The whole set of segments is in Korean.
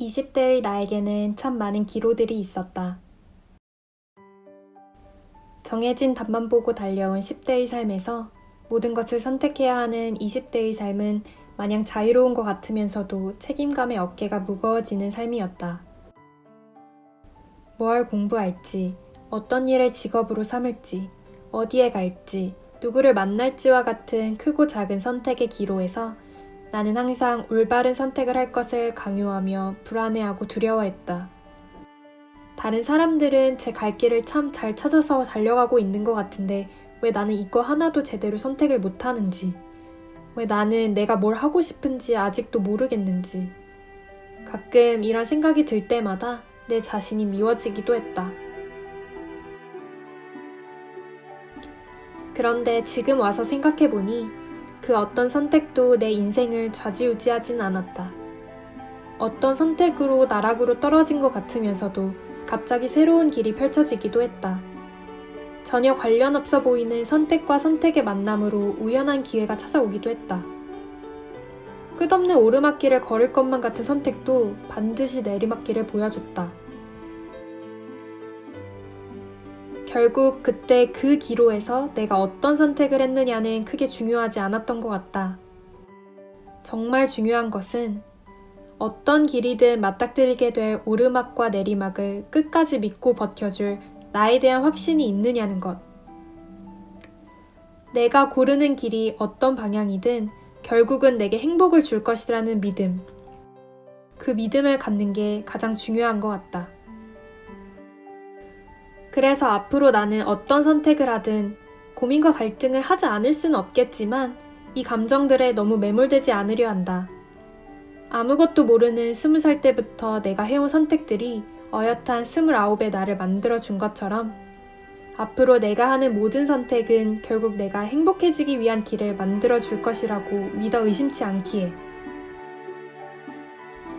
20대의 나에게는 참 많은 기로들이 있었다. 정해진 답만 보고 달려온 10대의 삶에서 모든 것을 선택해야 하는 20대의 삶은 마냥 자유로운 것 같으면서도 책임감의 어깨가 무거워지는 삶이었다. 뭘 공부할지, 어떤 일을 직업으로 삼을지, 어디에 갈지, 누구를 만날지와 같은 크고 작은 선택의 기로에서 나는 항상 올바른 선택을 할 것을 강요하며 불안해하고 두려워했다. 다른 사람들은 제 갈 길을 참 잘 찾아서 달려가고 있는 것 같은데 왜 나는 이거 하나도 제대로 선택을 못하는지, 왜 나는 내가 뭘 하고 싶은지 아직도 모르겠는지, 가끔 이런 생각이 들 때마다 내 자신이 미워지기도 했다. 그런데 지금 와서 생각해보니 그 어떤 선택도 내 인생을 좌지우지하진 않았다. 어떤 선택으로 나락으로 떨어진 것 같으면서도 갑자기 새로운 길이 펼쳐지기도 했다. 전혀 관련 없어 보이는 선택과 선택의 만남으로 우연한 기회가 찾아오기도 했다. 끝없는 오르막길을 걸을 것만 같은 선택도 반드시 내리막길을 보여줬다. 결국 그때 그 기로에서 내가 어떤 선택을 했느냐는 크게 중요하지 않았던 것 같다. 정말 중요한 것은 어떤 길이든 맞닥뜨리게 될 오르막과 내리막을 끝까지 믿고 버텨줄 나에 대한 확신이 있느냐는 것. 내가 고르는 길이 어떤 방향이든 결국은 내게 행복을 줄 것이라는 믿음. 그 믿음을 갖는 게 가장 중요한 것 같다. 그래서 앞으로 나는 어떤 선택을 하든 고민과 갈등을 하지 않을 수는 없겠지만 이 감정들에 너무 매몰되지 않으려 한다. 아무것도 모르는 스무 살 때부터 내가 해온 선택들이 어엿한 스물아홉의 나를 만들어 준 것처럼 앞으로 내가 하는 모든 선택은 결국 내가 행복해지기 위한 길을 만들어 줄 것이라고 믿어 의심치 않기에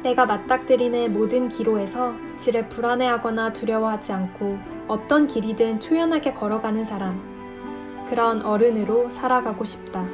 내가 맞닥뜨리는 모든 기로에서 지레 불안해하거나 두려워하지 않고 어떤 길이든 초연하게 걸어가는 사람. 그런 어른으로 살아가고 싶다.